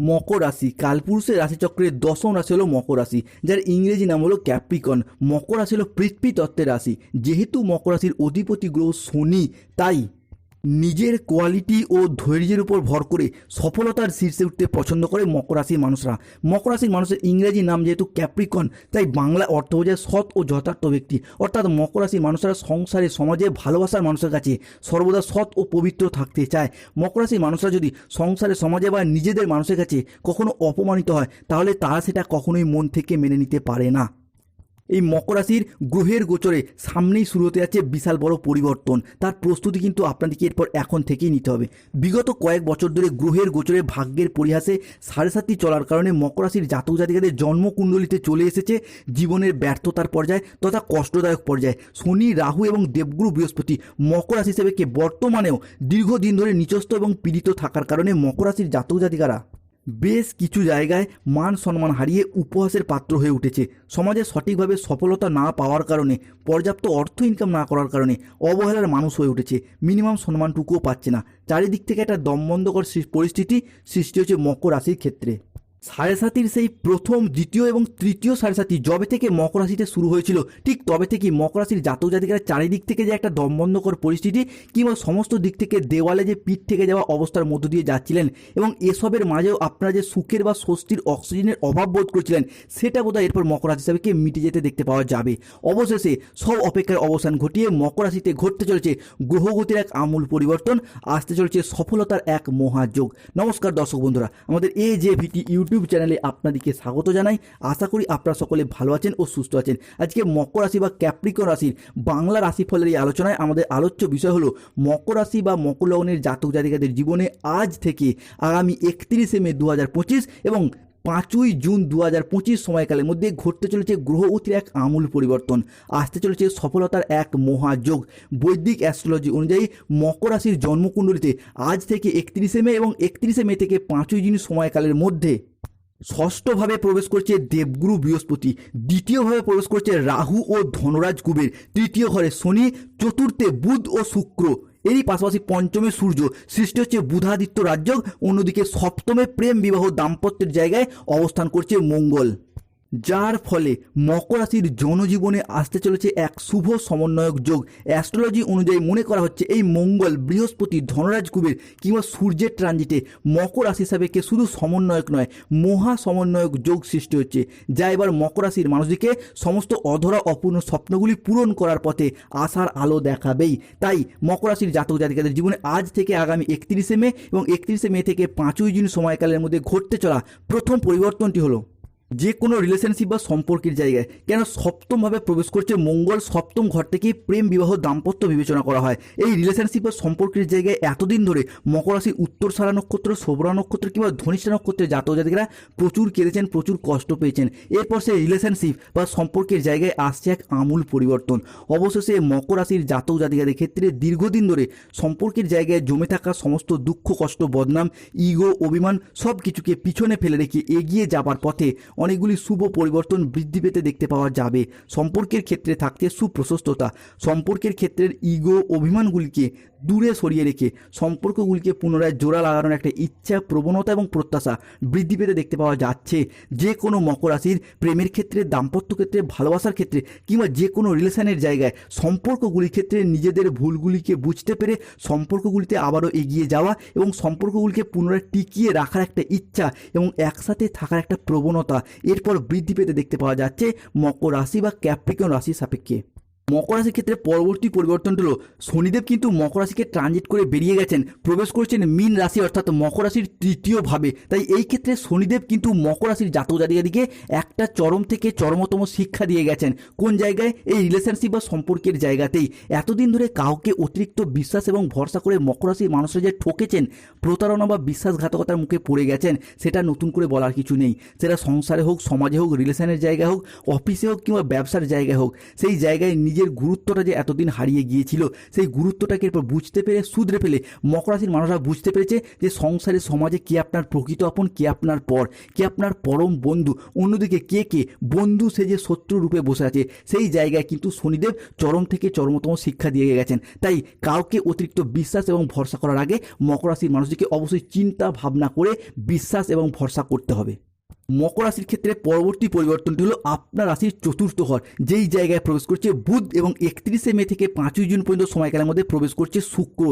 মকর রাশি। কালপুরুষের রাশিচক্রের দশম রাশি হলো মকর রাশি, যার ইংরেজি নাম হলো ক্যাপ্রিকন। মকর রাশি হলো পৃথ্বী তত্ত্বের রাশি। যেহেতু মকর রাশির অধিপতি গ্রহ শনি, তাই নিজের কোয়ালিটি ও ধৈর্যের উপর ভর করে সফলতার শীর্ষে উঠতে পছন্দ করে মকর রাশির মানুষরা। মকর রাশির মানুষের ইংরেজি নাম যেহেতু ক্যাপ্রিকন তাই বাংলা অর্থ বোঝায় সৎ ও যথার্থ ব্যক্তি। অর্থাৎ মকর রাশির মানুষরা সংসারে, সমাজে ভালোবাসার মানুষের কাছে সর্বদা সৎ ও পবিত্র থাকতে চায়। মকর রাশির মানুষরা যদি সংসারে, সমাজে বা নিজেদের মানুষের কাছে কখনো অপমানিত হয়, তাহলে তারা সেটা কখনোই মন থেকে মেনে নিতে পারে না। এই মকর রাশির গ্রহের গোচরে সামনেই শুরু হতে যাচ্ছে বিশাল বড় পরিবর্তন। তার প্রস্তুতি কিন্তু আপনাদেরকে এরপর এখন থেকেই নিতে হবে। বিগত কয়েক বছর ধরে গ্রহের গোচরে ভাগ্যের পরিহাসে সাড়ে সাতটি চলার কারণে মকর রাশির জাতক জাতিকাদের জন্মকুণ্ডলিতে চলে এসেছে জীবনের ব্যর্থতার পর্যায়ে তথা কষ্টদায়ক পর্যায়ে। শনি, রাহু এবং দেবগুরু বৃহস্পতি মকর রাশি হিসেবে বর্তমানেও দীর্ঘদিন ধরে নিচস্থ এবং পীড়িত থাকার কারণে মকর রাশির জাতক জাতিকারা বেশ কিছু জায়গায় মান সম্মান হারিয়ে উপহাসের পাত্র হয়ে উঠেছে। সমাজে সঠিকভাবে সফলতা না পাওয়ার কারণে, পর্যাপ্ত অর্থ ইনকাম না করার কারণে অবহেলার মানুষ হয়ে উঠেছে। মিনিমাম সম্মানটুকুও পাচ্ছে না। চারিদিক থেকে একটা দমবন্ধকর পরিস্থিতি সৃষ্টি হচ্ছে মকর রাশির ক্ষেত্রে। সাড়ে সাতির সেই প্রথম, দ্বিতীয় এবং তৃতীয় সাড়ে সাতি যবে থেকে মকর রাশিতে শুরু হয়েছিল, ঠিক তবে থেকে মকর রাশির জাতক জাতিকারা চারিদিক থেকে যে একটা দমবন্ধকর পরিস্থিতি কিংবা সমস্ত দিক থেকে দেওয়ালে যে পিঠ থেকে যাওয়া অবস্থার মধ্য দিয়ে যাচ্ছিলেন এবং এসবের মাঝেও আপনারা যে সুখের বা স্বস্তির অক্সিজেনের অভাব বোধ করছিলেন, সেটা বোধহয় এরপর মকর রাশি হিসাবে মিটে যেতে দেখতে পাওয়া যাবে। অবশেষে সব অপেক্ষার অবসান ঘটিয়ে মকর রাশিতে ঘটতে চলেছে গ্রহগতির এক আমূল পরিবর্তন, আসতে চলেছে সফলতার এক মহাযোগ। নমস্কার দর্শক বন্ধুরা, আমাদের এ যে ভিটি ইউটিউব চ্যানেলে আপনাদেরকে স্বাগত জানাই। আশা করি আপনারা সকলে ভালো আছেন ও সুস্থ আছেন। আজকে মকর রাশি বা ক্যাপ্রিকন রাশির বাংলা রাশিফলের এই আলোচনায় আমাদের আলোচ্য বিষয় হলো মকর রাশি বা মকর লগ্নের জাতক জাতিকাদের জীবনে আজ থেকে আগামী একত্রিশে মে দু হাজার পঁচিশ এবং পাঁচই জুন দু হাজার পঁচিশ সময়কালের মধ্যে ঘটতে চলেছে গ্রহগতির এক আমূল পরিবর্তন। আসতে চলেছে সফলতার এক মহাযোগ। বৈদিক অ্যাস্ট্রোলজি অনুযায়ী মকর রাশির জন্মকুণ্ডলিতে আজ থেকে একত্রিশে মে এবং একত্রিশে মে থেকে পাঁচই জুন সময়কালের মধ্যে ষষ্ঠভাবে প্রবেশ করছে দেবগুরু বৃহস্পতি, দ্বিতীয়ভাবে প্রবেশ করছে রাহু ও ধনরাজ কুবের, তৃতীয় ঘরে শনি, চতুর্থে বুধ ও শুক্র। এরই পাশাপাশি পঞ্চমে সূর্য, সৃষ্টি হচ্ছে বুধাদিত্য রাজ্য অন্যদিকে সপ্তমে প্রেম বিবাহ দাম্পত্যের জায়গায় অবস্থান করছে মঙ্গল। যার ফলে মকর রাশির জনজীবনে আসতে চলেছে এক শুভ সমন্বয়ক যোগ। অ্যাস্ট্রোলজি অনুযায়ী মনে করা হচ্ছে এই মঙ্গল বৃহস্পতি ধনরাজ কুবের কিংবা সূর্যের ট্রানজিটে মকর রাশি কে শুধু সমন্বয়ক নয়, মহা সমন্বয়ক যোগ সৃষ্টি হচ্ছে। যা এবার মকর রাশির মানুষদিকে সমস্ত অধরা অপূর্ণ স্বপ্নগুলি পূরণ করার পথে আশার আলো দেখাবেই। তাই মকর রাশির জাতক জাতিকাদের জীবনে আজ থেকে আগামী একত্রিশে মে এবং একত্রিশে মে থেকে পাঁচই জুন সময়কালের মধ্যে ঘটতে চলা প্রথম পরিবর্তনটি হলো যে কোনো রিলেশনশিপ বা সম্পর্কের জায়গায়। কেন সপ্তমভাবে প্রবেশ করছে মঙ্গল সপ্তম ঘর থেকে প্রেম, বিবাহ, দাম্পত্য বিবেচনা করা হয়। এই রিলেশনশিপ বা সম্পর্কের জায়গায় এতদিন ধরে মকর রাশির উত্তর সারা নক্ষত্র, শোভরা নক্ষত্র কিংবা ধনিষ্ঠা নক্ষত্রের জাতক জাতিকারা প্রচুর কেঁদেছেন, প্রচুর কষ্ট পেয়েছেন। এরপর সেই রিলেশনশিপ বা সম্পর্কের জায়গায় আসছে এক আমূল পরিবর্তন। অবশেষে মকর রাশির জাতক জাতিকাদের ক্ষেত্রে দীর্ঘদিন ধরে সম্পর্কের জায়গায় জমে থাকা সমস্ত দুঃখ, কষ্ট, বদনাম ইগো অভিমান সব কিছুকে পিছনে ফেলে রেখে এগিয়ে যাবার পথে অনেকগুলি শুভ পরিবর্তন বৃদ্ধি পেতে দেখতে পাওয়া যাবে। সম্পর্কের ক্ষেত্রে থাকতে সুপ্রশস্ততা, সম্পর্কের ক্ষেত্রের ইগো অভিমানগুলিকে দূরে সরিয়ে রেখে সম্পর্কগুলিকে পুনরায় জোড়া লাগানোর একটা ইচ্ছা প্রবণতা এবং প্রত্যাশা বৃদ্ধি পেতে দেখতে পাওয়া যাচ্ছে। যে কোনো মকর রাশির প্রেমের ক্ষেত্রে, দাম্পত্য ক্ষেত্রে, ভালোবাসার ক্ষেত্রে কিংবা যে কোনো রিলেশনের জায়গায় সম্পর্কগুলির ক্ষেত্রে নিজেদের ভুলগুলিকে বুঝতে পেরে সম্পর্কগুলিতে আবারও এগিয়ে যাওয়া এবং সম্পর্কগুলিকে পুনরায় টিকিয়ে রাখার একটা ইচ্ছা এবং একসাথে থাকার একটা প্রবণতা এরপর বৃদ্ধি পেতে দেখতে পাওয়া যাচ্ছে মকর রাশি বা ক্যাপ্রিকন রাশির সাপেক্ষে। মকর রাশির ক্ষেত্রে পরবর্তী পরিবর্তন হলো শনিদেব কিন্তু মকর রাশিকে ট্রানজিট করে বেরিয়ে গেছেন, প্রবেশ করেছেন মিন রাশি অর্থাৎ মকর রাশির তৃতীয় ভাবে। তাই এই ক্ষেত্রে শনিদেব কিন্তু মকর রাশির জাতক জাতিকাদিকে একটা চরম থেকে চরমতম শিক্ষা দিয়ে গেছেন। কোন জায়গায়? এই রিলেশনশিপ বা সম্পর্কের জায়গাতেই। এতদিন ধরে কাউকে অতিরিক্ত বিশ্বাস এবং ভরসা করে মকর রাশির মানুষরা যে ঠকেছেন, প্রতারণা বা বিশ্বাসঘাতকতার মুখে পড়ে গেছেন, সেটা নতুন করে বলার কিছু নেই। সেটা সংসারে হোক, সমাজে হোক রিলেশনের জায়গায় হোক অফিসে হোক কিংবা ব্যবসার জায়গায় হোক, সেই জায়গায় নিজের নিজের গুরুত্বটা যে এতদিন হারিয়ে গিয়েছিল, সেই গুরুত্বটাকে এরপর বুঝতে পেরে শুধরে ফেলে মকর রাশির মানুষরা বুঝতে পেরেছে যে সংসারে, সমাজে কে আপনার প্রকৃত আপন, কে আপনার পর, কে আপনার পরম বন্ধু, অন্যদিকে কে কে বন্ধু সে যে শত্রু রূপে বসে আছে, সেই জায়গায় কিন্তু শনিদেব চরম থেকে চরমতম শিক্ষা দিয়ে গেছেন। তাই কাউকে অতিরিক্ত বিশ্বাস এবং ভরসা করার আগে মকর রাশির মানুষদেরকে অবশ্যই চিন্তা ভাবনা করে বিশ্বাস এবং ভরসা করতে হবে। মকর রাশির ক্ষেত্রে পরবর্তী পরিবর্তনটি হলো আপনার রাশির চতুর্থ ঘর। যেই জায়গায় প্রবেশ করছে বুধ এবং একত্রিশে মে থেকে পাঁচই জুন পর্যন্ত সময়কালের মধ্যে প্রবেশ করছে শুক্র,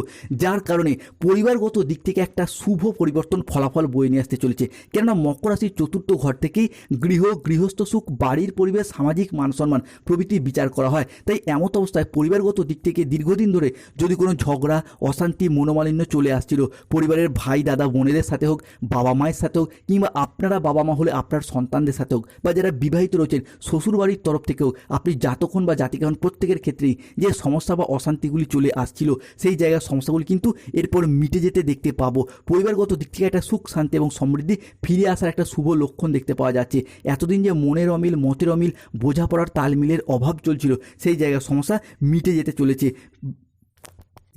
যার কারণে পরিবারগত দিক থেকে একটা শুভ পরিবর্তন ফলাফল বয়ে নিয়ে আসতে চলেছে। কেননা মকর রাশির চতুর্থ ঘর থেকেই গৃহ, গৃহস্থ সুখ, বাড়ির পরিবেশ, সামাজিক মান সম্মান প্রভৃতি বিচার করা হয়। তাই এমত অবস্থায় পরিবারগত দিক থেকে দীর্ঘদিন ধরে যদি কোনো ঝগড়া, অশান্তি, মনোমালিন্য চলে আসছিল, পরিবারের ভাই, দাদা, বোনেদের সাথে হোক বাবা মায়ের সাথে হোক, কিংবা আপনারা বাবা মা হলে আপনার সন্তানদের সাথে হোক বা যারা বিবাহিত রয়েছেন, শ্বশুরবাড়ির তরফ থেকেও আপনি জাতক হন বা জাতিকা হন, প্রত্যেকের ক্ষেত্রেই যে সমস্যা বা অশান্তিগুলি চলে আসছিল, সেই জায়গার সমস্যাগুলি কিন্তু এরপর মিটে যেতে দেখতে পাবো। পরিবারগত দিক থেকে একটা সুখ, শান্তি এবং সমৃদ্ধি ফিরে আসার একটা শুভ লক্ষণ দেখতে পাওয়া যাচ্ছে। এতদিন যে মনের অমিল, মতের অমিল, বোঝাপড়ার তালমিলের অভাব চলছিল, সেই জায়গার সমস্যা মিটে যেতে চলেছে।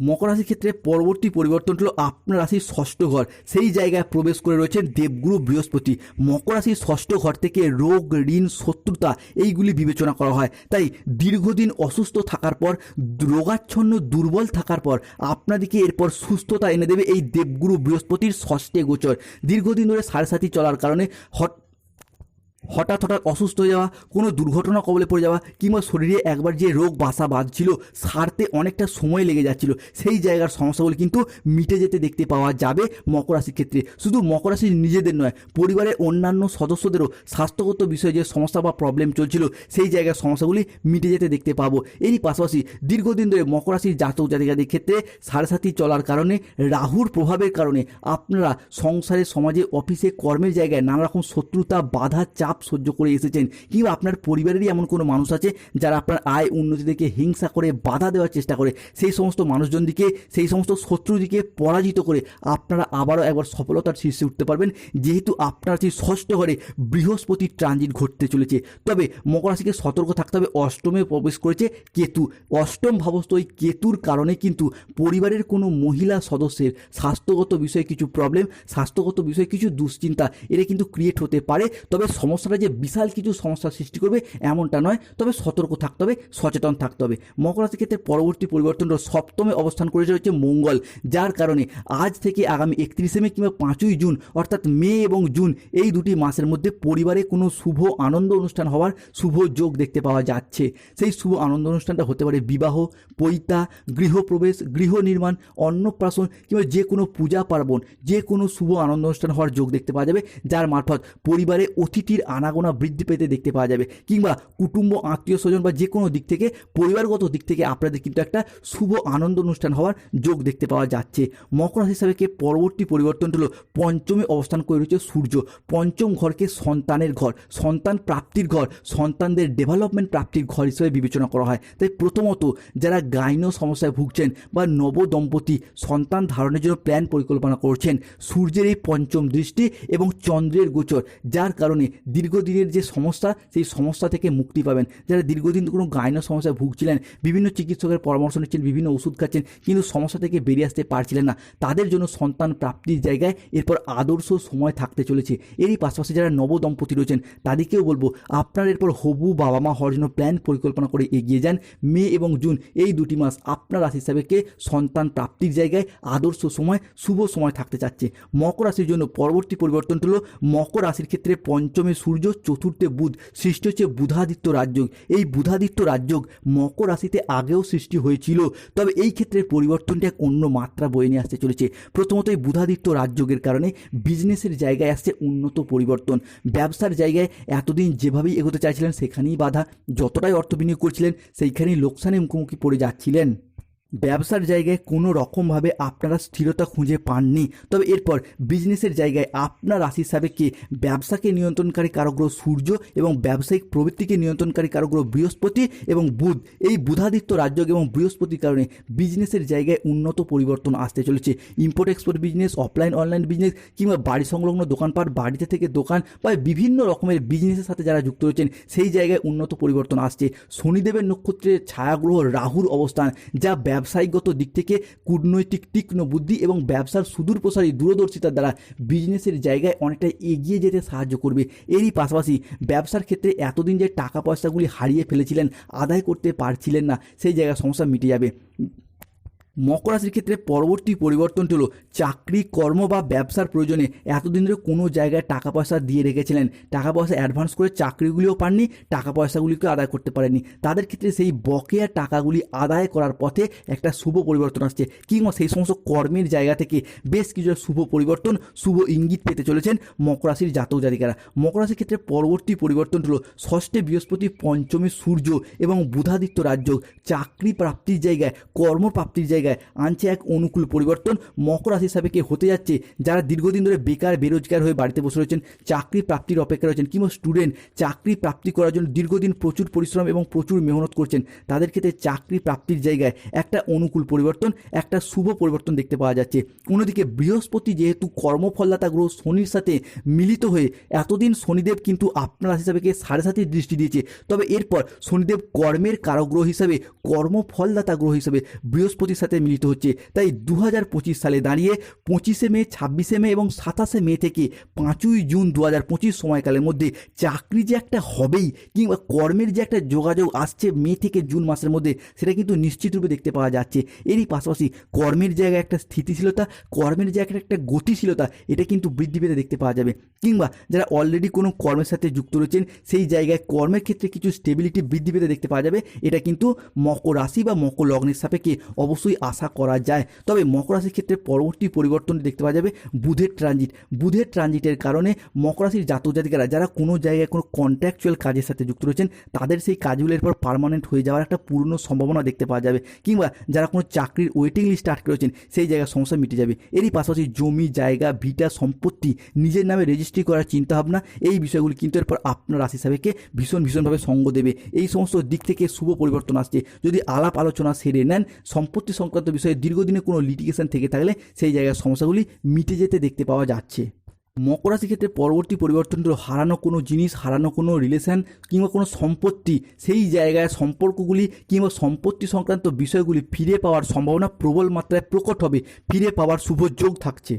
মকর রাশির ক্ষেত্রে পরবর্তী পরিবর্তন হলো আপনার রাশির ষষ্ঠ ঘর। সেই জায়গায় প্রবেশ করে রয়েছেন দেবগুরু বৃহস্পতি। মকর রাশির ষষ্ঠ ঘর থেকে রোগ, ঋণ, শত্রুতা, এইগুলি বিবেচনা করা হয়। তাই দীর্ঘদিন অসুস্থ থাকার পর, রোগাচ্ছন্ন, দুর্বল থাকার পর, আপনাদেরকে এরপর সুস্থতা এনে দেবে এই দেবগুরু বৃহস্পতির ষষ্ঠে গোচর। দীর্ঘদিন ধরে সাড়ে সাথী চলার কারণে হট হঠাৎ হঠাৎ অসুস্থ হয়ে যাওয়া, কোনো দুর্ঘটনা কবলে পড়ে যাওয়া, কিংবা শরীরে একবার যে রোগ বাসা বাঁধছিল, সারতে অনেকটা সময় লেগে যাচ্ছিল, সেই জায়গার সমস্যাগুলো কিন্তু মিটে যেতে দেখতে পাওয়া যাবে মকর রাশির ক্ষেত্রে। শুধু মকর নিজেদের নয়, পরিবারের অন্যান্য সদস্যদেরও স্বাস্থ্যগত বিষয়ে যে সমস্যা বা প্রবলেম চলছিল, সেই জায়গার সমস্যাগুলি মিটে যেতে দেখতে পাবো। এরই পাশাপাশি দীর্ঘদিন ধরে মকর রাশির জাতক জাতিকাদের ক্ষেত্রে সাড়ে সাথী চলার কারণে, রাহুর প্রভাবের কারণে আপনারা সংসারে, সমাজে, অফিসে, কর্মের জায়গায় নানা রকম শত্রুতা, বাধা, চাপ সহ্য করে এসেছেন। কিংবা আপনার পরিবারেরই এমন কোনো মানুষ আছে যারা আপনার আয় উন্নতি থেকে হিংসা করে বাধা দেওয়ার চেষ্টা করে? সেই সমস্ত মানুষজনদিকে, সেই সমস্ত শত্রুদিকে পরাজিত করে আপনারা আবারও একবার সফলতার শীর্ষে উঠতে পারবেন। যেহেতু আপনার সেই ষষ্ঠ ঘরে বৃহস্পতি ট্রানজিট ঘটতে চলেছে। তবে মকর রাশিকে সতর্ক থাকতে হবে। অষ্টমে প্রবেশ করেছে কেতু। অষ্টম ভাবস্থ ওই কেতুর কারণে কিন্তু পরিবারের কোনো মহিলা সদস্যের স্বাস্থ্যগত বিষয়ে কিছু প্রবলেম স্বাস্থ্যগত বিষয়ে কিছু দুশ্চিন্তা এটা কিন্তু ক্রিয়েট হতে পারে। তবে সমস্যাটা যে বিশাল কিছু সমস্যার সৃষ্টি করবে এমনটা নয়, তবে সতর্ক থাকতে হবে, সচেতন থাকতে হবে। মকর রাশির ক্ষেত্রে পরবর্তী পরিবর্তনটা সপ্তমে অবস্থান করেছে হচ্ছে মঙ্গল, যার কারণে আজ থেকে আগামী একত্রিশে মে কিংবা পাঁচই জুন, অর্থাৎ মে এবং জুন, এই দুটি মাসের মধ্যে পরিবারে কোনো শুভ আনন্দ অনুষ্ঠান হওয়ার শুভ যোগ দেখতে পাওয়া যাচ্ছে। সেই শুভ আনন্দ অনুষ্ঠানটা হতে পারে বিবাহ, পৈতা, গৃহপ্রবেশ, গৃহ নির্মাণ, অন্নপ্রাশন কিংবা যে কোনো পূজা পার্বণ, যে কোনো শুভ আনন্দ অনুষ্ঠান হওয়ার যোগ দেখতে পাওয়া যাবে, যার মারফত পরিবারে অতিথির আনাগোনা বৃদ্ধি পেতে দেখতে পাওয়া যাবে। কিংবা কুটুম্ব, আত্মীয় স্বজন বা যে কোনো দিক থেকে, পরিবারগত দিক থেকে আপনাদের কিন্তু একটা শুভ আনন্দ অনুষ্ঠান হওয়ার যোগ দেখতে পাওয়া যাচ্ছে। মকর রাশি হিসাবে পরবর্তী পরিবর্তন হলো, পঞ্চমে অবস্থান করে রয়েছে সূর্য। পঞ্চম ঘরকে সন্তানের ঘর, সন্তান প্রাপ্তির ঘর, সন্তানদের ডেভেলপমেন্ট প্রাপ্তির ঘর হিসেবে বিবেচনা করা হয়। তাই প্রথমত যারা গাইনো সমস্যায় ভুগছেন বা নব দম্পতি, সন্তান ধারণের জন্য প্ল্যান পরিকল্পনা করছেন, সূর্যের এই পঞ্চম দৃষ্টি এবং চন্দ্রের গোচর, যার কারণে দীর্ঘদিনের যে সমস্যা, সেই সমস্যা থেকে মুক্তি পাবেন। যারা দীর্ঘদিন কোনো গাইনো সমস্যায় ভুগছিলেন, বিভিন্ন চিকিৎসকের পরামর্শ নিচ্ছেন, বিভিন্ন ওষুধ খাচ্ছেন, কিন্তু সমস্যা থেকে বেরিয়ে আসতে পারছিলেন না। তাদের জন্য সন্তান প্রাপ্তির জায়গায় এরপর আদর্শ সময় থাকতে চলেছে। এরই পাশাপাশি যারা নবদম্পতি রয়েছেন, তাদেরকেও বলব, আপনার এরপর হবু বাবা মা হওয়ার জন্য প্ল্যান পরিকল্পনা করে এগিয়ে যান। মে এবং জুন, এই দুটি মাস আপনার রাশি হিসাবে সন্তান প্রাপ্তির জায়গায় আদর্শ সময়, শুভ সময় থাকতে চাচ্ছে। মকর রাশির জন্য পরবর্তী পরিবর্তন হলো মকর রাশির ক্ষেত্রে পঞ্চমে সূর্য চতুর্থে বুধ, সৃষ্টি হচ্ছে বুধাদিত্য রাজযোগ। এই বুধাদিত্য রাজযোগ মকর রাশিতে আগেও সৃষ্টি হয়েছিল, তবে এই ক্ষেত্রে পরিবর্তনটি এক অন্য মাত্রা বয়ে নিয়ে আসতে চলেছে। প্রথমত এই বুধাদিত্য রাজযোগের কারণে বিজনেসের জায়গায় আসছে উন্নত পরিবর্তন। ব্যবসার জায়গায় এতদিন যেভাবেই এগোতে চাইছিলেন, সেখানেই বাধা। যতটাই অর্থ বিনিয়োগ করছিলেন, সেইখানেই লোকসানে মুখোমুখি পড়ে যাচ্ছিলেন। ব্যবসার জায়গায় কোনো রকমভাবে আপনারা স্থিরতা খুঁজে পাননি। তবে এরপর বিজনেসের জায়গায় আপনার রাশির সাবেককে ব্যবসাকে নিয়ন্ত্রণকারী কারগ্রহ সূর্য এবং ব্যবসায়িক প্রবৃত্তিকে নিয়ন্ত্রণকারী কারগ্রহ বৃহস্পতি এবং বুধ। এই বুধাদিত্য রাজ্য এবং বৃহস্পতির কারণে বিজনেসের জায়গায় উন্নত পরিবর্তন আসতে চলেছে। Import export business offline online business কিংবা বাড়ি সংলগ্ন দোকানপাট, বাড়িতে থেকে দোকান বা বিভিন্ন রকমের বিজনেসের সাথে যারা যুক্ত রয়েছেন, সেই জায়গায় উন্নত পরিবর্তন আসছে। শনিদেবের নক্ষত্রের ছায়াগ্রহ রাহুর অবস্থান, যা ব্যবসায়িকগত দিক থেকে কূটনৈতিক তীক্ষ্ণ বুদ্ধি এবং ব্যবসার সুদূর প্রসারী দূরদর্শিতার দ্বারা বিজনেসের জায়গায় অনেকটা এগিয়ে যেতে সাহায্য করবে। এরই পাশাপাশি ব্যবসার ক্ষেত্রে এতদিন যে টাকা পয়সাগুলি হারিয়ে ফেলেছিলেন, আদায় করতে পারছিলেন না, সেই জায়গায় সমস্যা মিটে যাবে। মকর রাশির ক্ষেত্রে পরবর্তী পরিবর্তনটি হলো চাকরি, কর্ম বা ব্যবসার প্রয়োজনে এতদিন ধরে কোনো জায়গায় টাকা পয়সা দিয়ে রেখেছিলেন। টাকা পয়সা অ্যাডভান্স করে চাকরিগুলিও পাননি, টাকা পয়সাগুলিকে আদায় করতে পারেননি। তাদের ক্ষেত্রে সেই বকেয়া টাকাগুলি আদায় করার পথে একটা শুভ পরিবর্তন আসছে। কিংবা সেই সমস্ত কর্মের জায়গা থেকে বেশ কিছু শুভ পরিবর্তন, শুভ ইঙ্গিত পেতে চলেছেন মকর রাশির জাতক জাতিকারা। মকর রাশির ক্ষেত্রে পরবর্তী পরিবর্তন হলো ষষ্ঠে বৃহস্পতি, পঞ্চমে সূর্য এবং বুধাদিত্য রাজ্য চাকরি প্রাপ্তির জায়গায়, কর্মপ্রাপ্তির জায়গায় আনছে এক অনুকূল পরিবর্তন। মকর রাশি হিসাবে কে হতে যাচ্ছে, যারা দীর্ঘদিন ধরে বেকার, বেরোজগার হয়ে বাড়িতে বসে রয়েছেন, চাকরি প্রাপ্তির অপেক্ষা রয়েছেন কিংবা স্টুডেন্ট চাকরি প্রাপ্তি করার জন্য দীর্ঘদিন প্রচুর পরিশ্রম এবং প্রচুর মেহনত করছেন, তাদের ক্ষেত্রে চাকরি প্রাপ্তির জায়গায় একটা অনুকূল পরিবর্তন, একটা শুভ পরিবর্তন দেখতে পাওয়া যাচ্ছে। অন্যদিকে বৃহস্পতি যেহেতু কর্মফলদাতা গ্রহ শনির সাথে মিলিত হয়ে এতদিন শনিদেব কিন্তু আপনার রাশি হিসাবে সাড়ে সাতের দৃষ্টি দিয়েছে। তবে এরপর শনিদেব কর্মের কারগ্রহ হিসাবে, কর্মফলদাতা গ্রহ হিসাবে বৃহস্পতির সাথে মিলিত হচ্ছে। তাই দু হাজার পঁচিশ সালে দাঁড়িয়ে পঁচিশে মে, ছাব্বিশে মে এবং সাতাশে মে থেকে পাঁচই জুন দু হাজার পঁচিশ সময়কালের মধ্যে চাকরি যে একটা হবেই কিংবা কর্মের যে একটা যোগাযোগ আসছে মে থেকে জুন মাসের মধ্যে, সেটা কিন্তু নিশ্চিত রূপে দেখতে পাওয়া যাচ্ছে। এরই পাশাপাশি কর্মের জায়গায় একটা স্থিতিশীলতা, কর্মের জায়গায় একটা গতিশীলতা, এটা কিন্তু বৃদ্ধি পেতে দেখতে পাওয়া যাবে। কিংবা যারা অলরেডি কোনো কর্মের সাথে যুক্ত রয়েছেন, সেই জায়গায় কর্মের ক্ষেত্রে কিছু স্টেবিলিটি বৃদ্ধি পেতে দেখতে পাওয়া যাবে। এটা কিন্তু মকর রাশি বা মকর লগ্নের সাপেক্ষে অবশ্যই আশা করা যায়। তবে মকর রাশির ক্ষেত্রে পরবর্তী পরিবর্তন দেখতে পাওয়া যাবে বুধের ট্রানজিট বুধের ট্রানজিটের কারণে মকর রাশির জাতক জাতিকারা যারা কোনো জায়গায় কোনো কন্ট্রাকচুয়াল কাজের সাথে যুক্ত রয়েছেন, তাদের সেই কাজগুলোর এরপর পার্মানেন্ট হয়ে যাওয়ার একটা পূর্ণ সম্ভাবনা দেখতে পাওয়া যাবে। কিংবা যারা কোনো চাকরির ওয়েটিং লিস্ট আটকে রয়েছেন, সেই জায়গায় সমস্যা মিটে যাবে। এরই পাশাপাশি জমি, জায়গা, ভিটা, সম্পত্তি নিজের নামে রেজিস্ট্রি করার চিন্তাভাবনা, এই বিষয়গুলি কিন্তু এরপর আপনার রাশি হিসাবেকে ভীষণ ভীষণভাবে সঙ্গ দেবে। এই সমস্ত দিক থেকে শুভ পরিবর্তন আসছে। যদি আলাপ আলোচনা সেরে নেন, সম্পত্তি সংক্রান্ত বিষয়ে দীর্ঘদিনে কোনো লিটিগেশন থেকে থাকলে সেই জায়গার সমস্যাগুলি মিটে যেতে দেখতে পাওয়া যাচ্ছে। মকর রাশির ক্ষেত্রে পরবর্তী পরিবর্তন হারানো কোনো জিনিস, হারানো কোনো রিলেশন কিংবা কোনো সম্পত্তি, সেই জায়গায় সম্পর্কগুলি কিংবা সম্পত্তি সংক্রান্ত বিষয়গুলি ফিরে পাওয়ার সম্ভাবনা প্রবল মাত্রায় প্রকট হবে, ফিরে পাওয়ার শুভ যোগ থাকছে।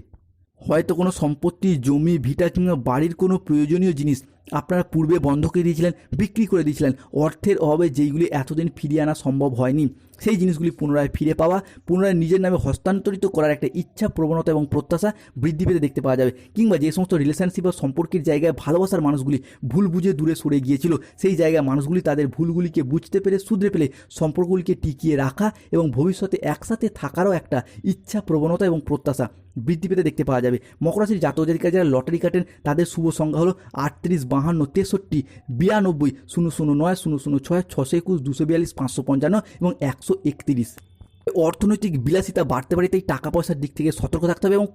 হয়তো কোনো সম্পত্তি, জমি, ভিটা কিংবা বাড়ির কোনো প্রয়োজনীয় জিনিস আপনারা পূর্বে বন্ধকে দিয়েছিলেন, বিক্রি করে দিয়েছিলেন। অর্থের অভাবে যেইগুলি এতদিন ফিরিয়ে আনা সম্ভব হয়নি, সেই জিনিসগুলি পুনরায় ফিরে পাওয়া, পুনরায় নিজের নামে হস্তান্তরিত করার একটা ইচ্ছা, প্রবণতা এবং প্রত্যাশা বৃদ্ধি পেতে দেখতে পাওয়া যাবে। কিংবা যে সমস্ত রিলেশনশিপ বা সম্পর্কের জায়গায় ভালোবাসার মানুষগুলি ভুল বুঝে দূরে সরে গিয়েছিল, সেই জায়গায় মানুষগুলি তাদের ভুলগুলিকে বুঝতে পেরে, শুধরে পেলে সম্পর্কগুলিকে টিকিয়ে রাখা এবং ভবিষ্যতে একসাথে থাকারও একটা ইচ্ছা, প্রবণতা এবং প্রত্যাশা বৃদ্ধি পেতে দেখতে পাওয়া যাবে। মকরাশির জাতক যারা লটারি কাটেন, তাদের শুভ সংখ্যা হলো আটত্রিশ বাহান্ন তেষট্টি, বিরানব্বই, শূন্য শূন্য নয়, শূন্য শূন্য ছয়, ছশো একুশ, দুশো বিয়াল্লিশ, পাঁচশো পঞ্চান্ন এবং একশো একত্রিশ। অর্থনৈতিক বিলাসিতা বাড়তে পারে তাই টাকা পয়সার দিক থেকে সতর্ক থাকতে হবে এবং